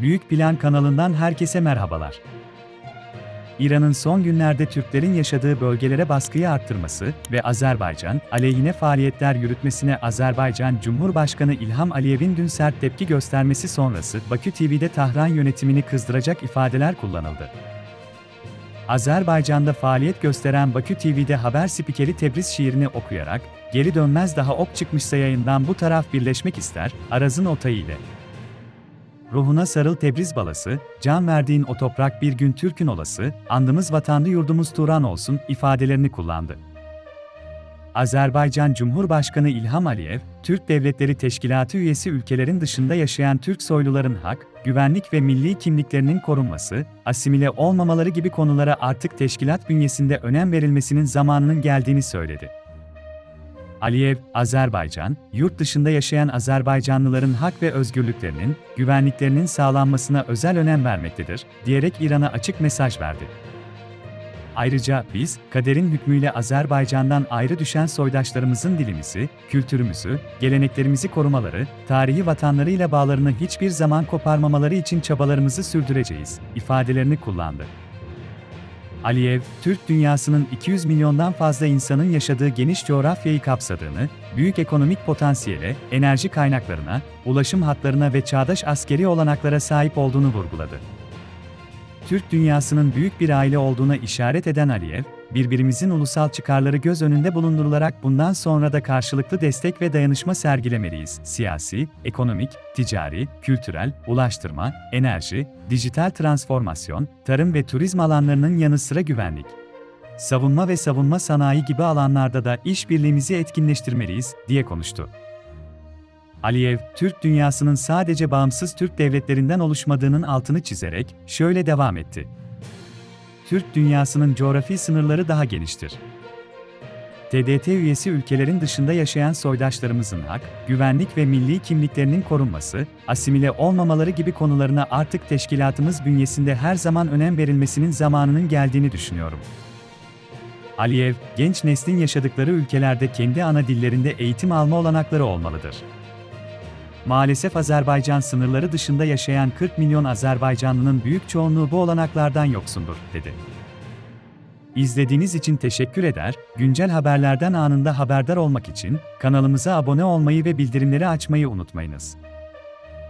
Büyük Plan kanalından herkese merhabalar. İran'ın son günlerde Türklerin yaşadığı bölgelere baskıyı arttırması ve Azerbaycan aleyhine faaliyetler yürütmesine Azerbaycan Cumhurbaşkanı İlham Aliyev'in dün sert tepki göstermesi sonrası Bakü TV'de Tahran yönetimini kızdıracak ifadeler kullanıldı. Azerbaycan'da faaliyet gösteren Bakü TV'de haber spikeri Tebriz şiirini okuyarak, geri dönmez daha ok çıkmışsa yayından bu taraf birleşmek ister, Araz'ın otayı ile. Ruhuna sarıl Tebriz balası, can verdiğin o toprak bir gün Türk'ün olası, andımız vatandı yurdumuz Turan olsun ifadelerini kullandı. Azerbaycan Cumhurbaşkanı İlham Aliyev, Türk Devletleri Teşkilatı üyesi ülkelerin dışında yaşayan Türk soyluların hak, güvenlik ve milli kimliklerinin korunması, asimile olmamaları gibi konulara artık teşkilat bünyesinde önem verilmesinin zamanının geldiğini söyledi. Aliyev, Azerbaycan, yurt dışında yaşayan Azerbaycanlıların hak ve özgürlüklerinin, güvenliklerinin sağlanmasına özel önem vermektedir, diyerek İran'a açık mesaj verdi. Ayrıca biz, kaderin hükmüyle Azerbaycan'dan ayrı düşen soydaşlarımızın dilimizi, kültürümüzü, geleneklerimizi korumaları, tarihi vatanlarıyla bağlarını hiçbir zaman koparmamaları için çabalarımızı sürdüreceğiz, ifadelerini kullandı. Aliyev, Türk dünyasının 200 milyondan fazla insanın yaşadığı geniş coğrafyayı kapsadığını, büyük ekonomik potansiyele, enerji kaynaklarına, ulaşım hatlarına ve çağdaş askeri olanaklara sahip olduğunu vurguladı. Türk dünyasının büyük bir aile olduğuna işaret eden Aliyev, birbirimizin ulusal çıkarları göz önünde bulundurularak bundan sonra da karşılıklı destek ve dayanışma sergilemeliyiz. Siyasi, ekonomik, ticari, kültürel, ulaştırma, enerji, dijital transformasyon, tarım ve turizm alanlarının yanı sıra güvenlik, savunma ve savunma sanayi gibi alanlarda da işbirliğimizi etkinleştirmeliyiz, diye konuştu. Aliyev, Türk dünyasının sadece bağımsız Türk devletlerinden oluşmadığının altını çizerek şöyle devam etti. Türk dünyasının coğrafi sınırları daha geniştir. TDT üyesi ülkelerin dışında yaşayan soydaşlarımızın hak, güvenlik ve milli kimliklerinin korunması, asimile olmamaları gibi konularına artık teşkilatımız bünyesinde her zaman önem verilmesinin zamanının geldiğini düşünüyorum. Aliyev, genç neslin yaşadıkları ülkelerde kendi ana dillerinde eğitim alma olanakları olmalıdır. Maalesef Azerbaycan sınırları dışında yaşayan 40 milyon Azerbaycanlının büyük çoğunluğu bu olanaklardan yoksundur, dedi. İzlediğiniz için teşekkür eder, güncel haberlerden anında haberdar olmak için kanalımıza abone olmayı ve bildirimleri açmayı unutmayınız.